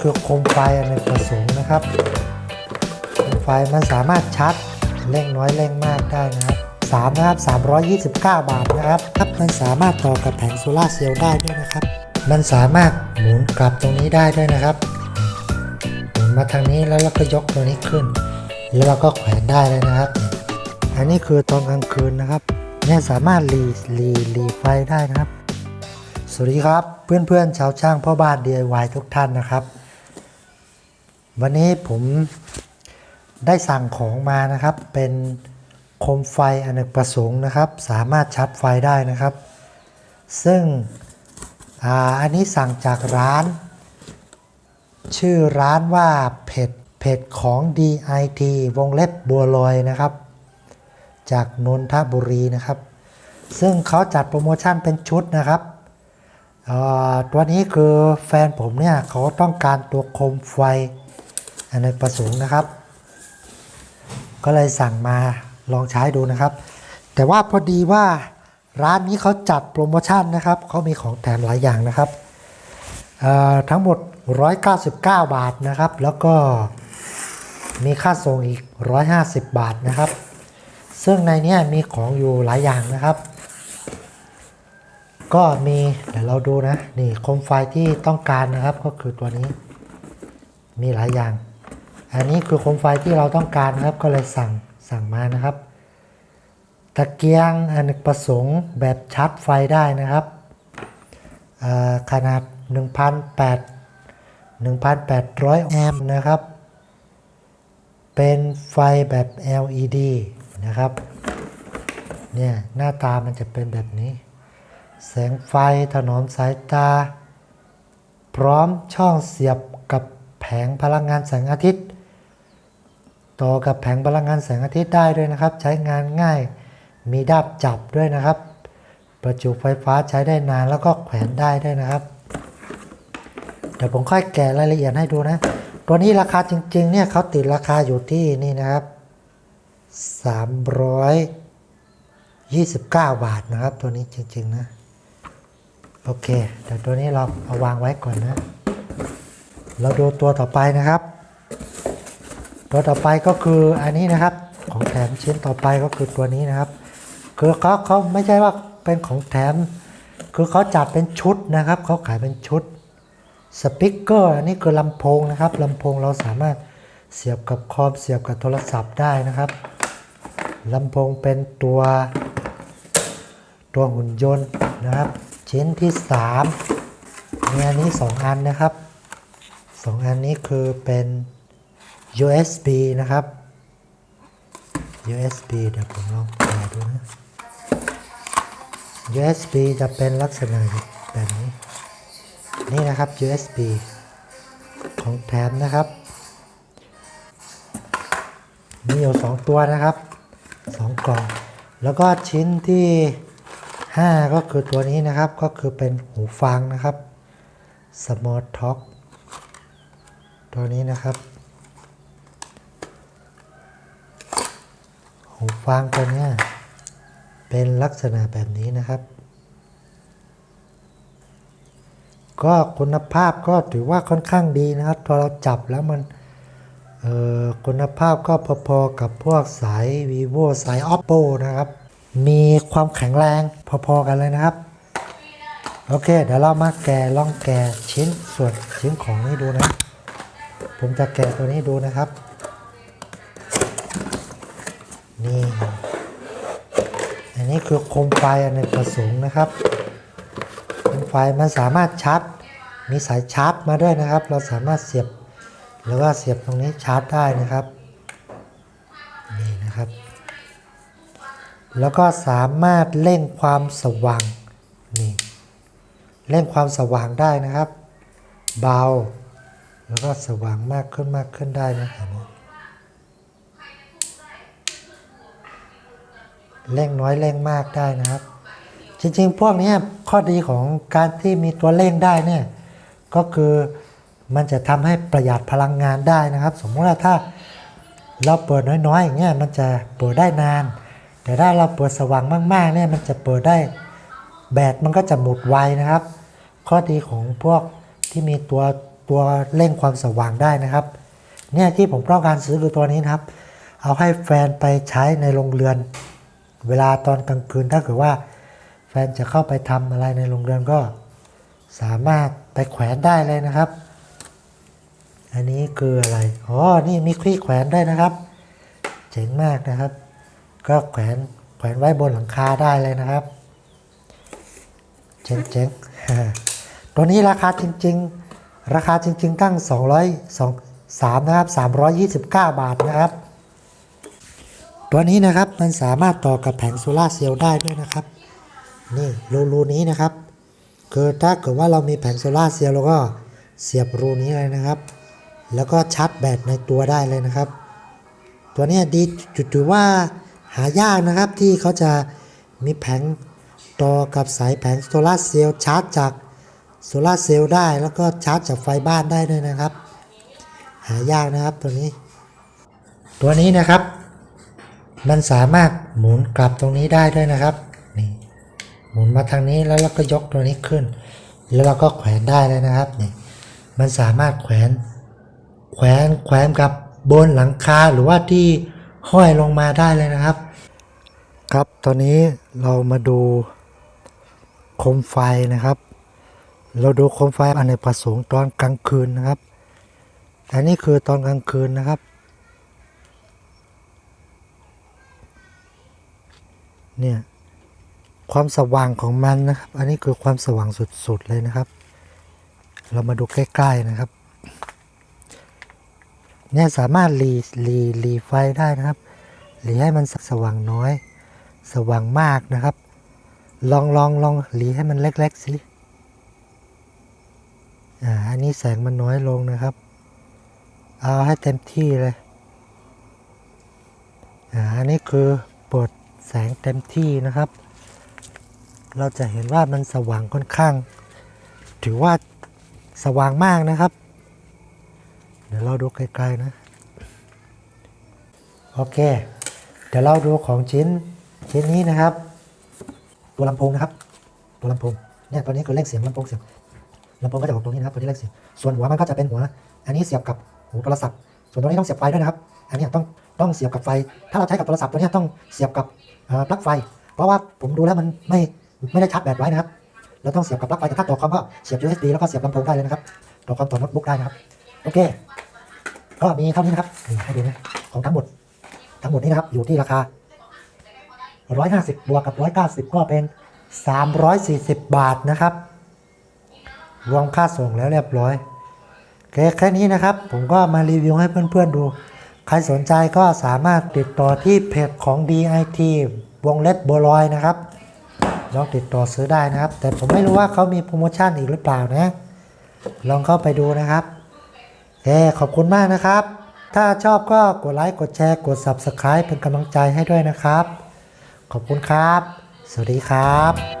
คือโคมไฟอเนกประสงค์นะครับโคมไฟมันสามารถชาร์จเร่งน้อยเร่งมากได้นะครับสามนะครับ 329 บาทนะครับครับมันสามารถต่อกับแผงโซลาร์เซลล์ได้ด้วยนะครับ มันสามารถหมุนกลับตรงนี้ได้ด้วยนะครับหมุนมาทางนี้แล้วเราก็ยกตัวนี้ขึ้น แล้วเราก็แขวนได้เลยนะครับ อันนี้คือตอนกลางคืนนะครับเนี่ยสามารถรีรีรีไฟได้นะครับ สวัสดีครับ เพื่อนๆชาวช่างพ่อบ้าน DIY ทุกท่านนะครับ วันนี้ผมได้สั่งของมานะครับ เป็นโคมไฟอเนกประสงค์นะครับ สามารถชาร์จไฟได้นะครับ ซึ่งออันนี้สั่งจากร้าน ชื่อร้านว่าเพจเพจของ DIT วงเล็บบัวลอยนะครับ จากนนทบุรีนะครับ ซึ่งเขาจัดโปรโมชั่นเป็นชุดนะครับตัวนี้คือแฟนผมเนี่ยเขาต้องการตัวโคมไฟ อันในกประสงค์นะครับ ก็เลยสั่งมาลองใช้ดูนะครับ แต่ว่าพอดีว่าร้านนี้เขาจัดโปรโมชั่นนะครับเขามีของแถมหลายอย่างนะครับเอ่อทั้งหมด 199 บาทนะครับ แล้วก็มีค่าส่งอีก 150 บาทนะครับ ซึ่งในนี้มีของอยู่หลายอย่างนะครับ ก็มีเดี๋ยวเราดูนะ นี่โคมไฟที่ต้องการนะครับ ก็คือตัวนี้ มีหลายอย่าง อันนี้คือโคมไฟที่เราต้องการนะครับ ก็เลยสั่งสั่งมานะครับ ตะเกียงอเนกประสงค์แบบชาร์จไฟได้นะครับเอ่อขนาด 1,800 1,800 แอมป์นะครับ เป็นไฟแบบ LED นะครับ เนี่ย หน้าตามันจะเป็นแบบนี้ แสงไฟถนอมสายตา พร้อมช่องเสียบกับแผงพลังงานแสงอาทิตย์ ต่อกับแผงพลังงานแสงอาทิตย์ได้ด้วยนะครับ ใช้งานง่ายมีด้ามจับด้วยนะครับ ประจุไฟฟ้าใช้ได้นานแล้วก็แขวนได้ด้วยนะครับ เดี๋ยวผมค่อยแกะรายละเอียดให้ดูนะ ตัวนี้ราคาจริงๆเนี่ยเขาติดราคาอยู่ที่นี่นะครับ 329 บาทนะครับ ตัวนี้จริงๆนะ โอเคแต่ตัวนี้เราเอาวางไว้ก่อนนะ เราดูตัวต่อไปนะครับ ตัวต่อไปก็คืออันนี้นะครับของแถมชิ้นต่อไปก็คือตัวนี้นะครับ คือเขาเขาไม่ใช่ว่าเป็นของแถม คือเขาจัดเป็นชุดนะครับเขาขายเป็นชุดสปิเกอร์อันนี้คือลำโพงนะครับลำโพงเราสามารถเสียบกับคอมเสียบกับโทรศัพท์ได้นะครับลำโพงเป็นตัวตัวหุ่นยนต์นะครับ ชิ้นที่3มีอันนี้ 2 อันนะครับ 2 อันนี้คือเป็น USB นะครับ USB เดี๋ยวผมลองแกะดูนะ USB จะเป็นลักษณะแบบนี้ นี่นะครับ USB ของแถมนะครับ มีอยู่ 2 ตัวนะครับ 2 กล่อง แล้วก็ชิ้นที่ 5 ก็คือตัวนี้นะครับ ก็คือเป็นหูฟังนะครับ Smart Talk ตัวนี้นะครับ ฟังตัวเนี้ยเป็นลักษณะแบบนี้นะครับ ก็คุณภาพก็ถือว่าค่อนข้างดีนะครับ พอเราจับแล้วมันคุณภาพก็พอๆกับพวกสาย vivo สาย oppo นะครับ มีความแข็งแรงพอๆกันเลยนะครับ โอเค เดี๋ยวเรามาแกะลองแกะชิ้นส่วนชิ้นของนี้ดูนะ ผมจะแกะตัวนี้ดูนะครับ นี่ อันนี้คือโคมไฟอเนกประสงค์นะครับโคมไฟมันสามารถชาร์จ มีสายชาร์จมาด้วยนะครับ เราสามารถเสียบ หรือว่าเสียบตรงนี้ชาร์จได้นะครับ นี่นะครับ แล้วก็สามารถเร่งความสว่าง นี่ เร่งความสว่างได้นะครับ เบา แล้วก็สว่างมากขึ้นมากขึ้นได้นะเห็น เร่งน้อยเร่งมากได้นะครับ จริงๆ พวกนี้ข้อดีของการที่มีตัวเร่งได้เนี่ยก็คือมันจะทำให้ประหยัดพลังงานได้นะครับ สมมติว่าถ้าเราเปิดน้อยๆอย่างเงี้ยมันจะเปิดได้นาน แต่ถ้าเราเปิดสว่างมากๆเนี่ยมันจะเปิดได้แบตมันก็จะหมดไวนะครับ ข้อดีของพวกที่มีตัวตัวเร่งความสว่างได้นะครับเนี่ยที่ผมต้องการซื้อคือตัวนี้นะครับ เอาให้แฟนไปใช้ในโรงเรือน เวลาตอนกลางคืนถ้าเกิดว่า แฟนจะเข้าไปทำอะไรในโรงเรือนก็สามารถไปแขวนได้เลยนะครับ อันนี้คืออะไร อ๋อ นี่มีคลี่แขวนได้นะครับ เจ๋งมากนะครับ ก็แขวนแขวนไว้บนหลังคาได้เลยนะครับ เจ๋งเจ๋งตัวนี้ราคาจริง ๆ ราคาจริง ๆ ตั้ง 200 3นะครับ329 บาทนะครับ ตัวนี้นะครับมันสามารถต่อกับแผงโซลาเซลล์ได้ด้วยนะครับ นี่รูรูนี้นะครับ คือถ้าเกิดว่าเรามีแผงโซลาเซลล์เราก็เสียบรูนี้เลยนะครับ แล้วก็ชาร์จแบตในตัวได้เลยนะครับ ตัวนี้ดีจุดถือว่าหายากนะครับที่เขาจะมีแผงต่อกับสายแผงโซลาเซลล์ชาร์จจากโซลาเซลล์ได้แล้วก็ชาร์จจากไฟบ้านได้ด้วยนะครับ หายากนะครับตัวนี้ ตัวนี้นะครับ มันสามารถหมุนกลับตรงนี้ได้ด้วยนะครับนี่หมุนมาทางนี้แล้วเราก็ยกตัวนี้ขึ้น แล้วเราก็แขวนได้เลยนะครับนี่มันสามารถแขวนแขวนแขวนกับบนหลังคาหรือว่าที่ห้อยลงมาได้เลยนะครับ ครับตอนนี้เรามาดูโคมไฟนะครับ เราดูโคมไฟอเนกประสงค์ตอนกลางคืนนะครับ อันนี้คือตอนกลางคืนนะครับ เนี่ยความสว่างของมันนะครับ อันนี้คือความสว่างสุดๆเลยนะครับ เรามาดูใกล้ๆนะครับ เนี่ยสามารถรีรีรีไฟได้นะครับรีให้มันสว่างน้อย สว่างมากนะครับ ลองลองลองรีให้มันเล็กๆสิอ่าอันนี้แสงมันน้อยลงนะครับ เอาให้เต็มที่เลยอ่าอันนี้คือเปิด แสงเต็มที่นะครับ เราจะเห็นว่ามันสว่างค่อนข้าง ถือว่าสว่างมากนะครับ เดี๋ยวเราดูไกลๆนะ โอเค เดี๋ยวเราดูของชิ้นชิ้นนี้นะครับ ตัวลำโพงนะครับ ตัวลำโพงเนี่ยตัวนี้คือเลขเสียงลำโพงเสียงลำโพงก็จะออกตรงนี้นะครับตัวนี้เลขเสียงส่วนหัวมันก็จะเป็นหัว อันนี้เสียบกับหูโทรศัพท์ ส่วนตัวนี้ต้องเสียบไฟด้วยนะครับ อันนี้ต้อง ต้องเสียบกับไฟ ถ้าเราใช้กับโทรศัพท์ตัวนี้ต้องเสียบกับปลั๊กไฟ เพราะว่าผมดูแล้วมันไม่ไม่ได้ชาร์จแบตไว้นะครับ เราต้องเสียบกับปลั๊กไฟแต่ถ้าต่อคอมก็เสียบ USB แล้วก็เสียบลำโพงได้เลยนะครับ ต่อคอมต่อโน้ตบุ๊กได้นะครับ โอเค ก็มีเท่านี้นะครับให้ดูนะของทั้งหมด ทั้งหมดนี้นะครับอยู่ที่ราคา 150 บวกกับ 190 ก็เป็น 340 บาทนะครับ รวมค่าส่งแล้วเรียบร้อยโอเคแค่นี้นะครับ ผมก็มารีวิวให้เพื่อนๆดู ใครสนใจก็สามารถติดต่อที่เพจของ DIT วงเล็บโบวลอยนะครับลองติดต่อซื้อได้นะครับ แต่ผมไม่รู้ว่าเขามีโปรโมชั่นอีกหรือเปล่านะ ลองเข้าไปดูนะครับโอเคขอบคุณมากนะครับ ถ้าชอบก็กดไลค์กดแชร์กด Subscribe เป็นกำลังใจให้ด้วยนะครับ ขอบคุณครับ สวัสดีครับ